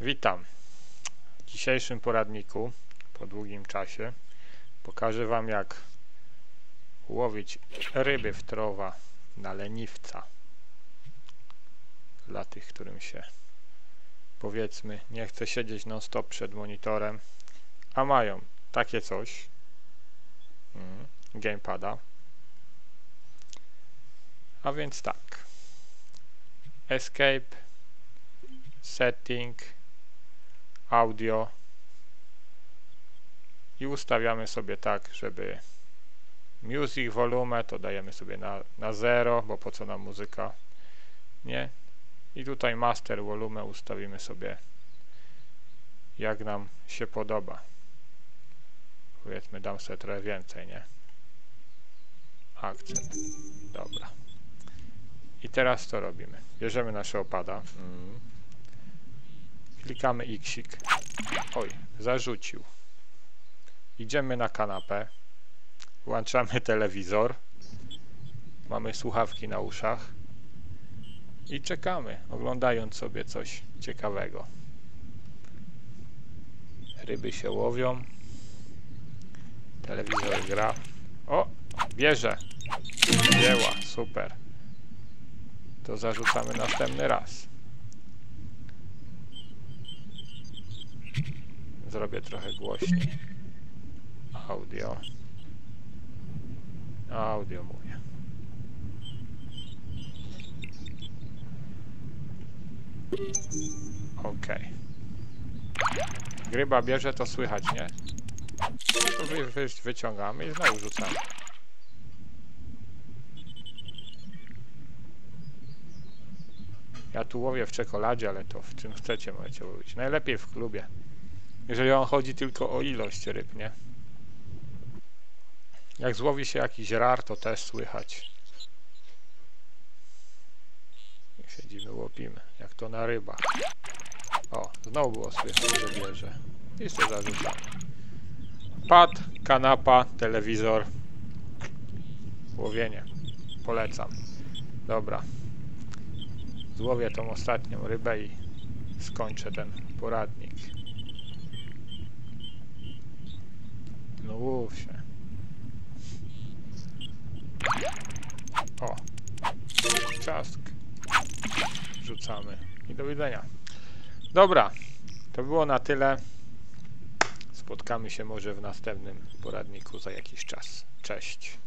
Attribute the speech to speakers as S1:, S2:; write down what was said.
S1: Witam. W dzisiejszym poradniku, po długim czasie, pokażę Wam jak łowić ryby w trowa na leniwca. Dla tych, którym się powiedzmy nie chce siedzieć non stop przed monitorem, a mają takie coś, mm, gamepada. A więc tak. Escape, setting, audio i ustawiamy sobie tak, żeby music volume to dajemy sobie na, na 0, bo po co nam muzyka, nie? I tutaj master volume ustawimy sobie jak nam się podoba. Powiedzmy dam sobie trochę więcej, nie? Akcent. Dobra. I teraz co robimy? Bierzemy nasze opada. Mm. Klikamy Xik. Oj, zarzucił. Idziemy na kanapę. Włączamy telewizor. Mamy słuchawki na uszach. I czekamy, oglądając sobie coś ciekawego. Ryby się łowią. Telewizor gra. O, bierze. Wzięła, super. To zarzucamy następny raz. Zrobię trochę głośniej. Audio. Audio mówię. Ok. Gryba bierze, to słychać, nie? Wy, wy, wyciągamy i znowu rzucamy. Ja tu łowię w czekoladzie, ale to w czym chcecie możecie łowić. Najlepiej w klubie. Jeżeli on chodzi tylko o ilość ryb, nie? Jak złowi się jakiś rar, to też słychać. Siedzimy, łopimy. Jak to na rybach. O, znowu było słychać, że bierze. I sobie zarzucamy. Pad, kanapa, telewizor. Łowienie. Polecam. Dobra. Złowię tą ostatnią rybę i skończę ten poradnik. No łów się. O. Ciastk. Rzucamy. I do widzenia. Dobra. To było na tyle. Spotkamy się może w następnym poradniku za jakiś czas. Cześć.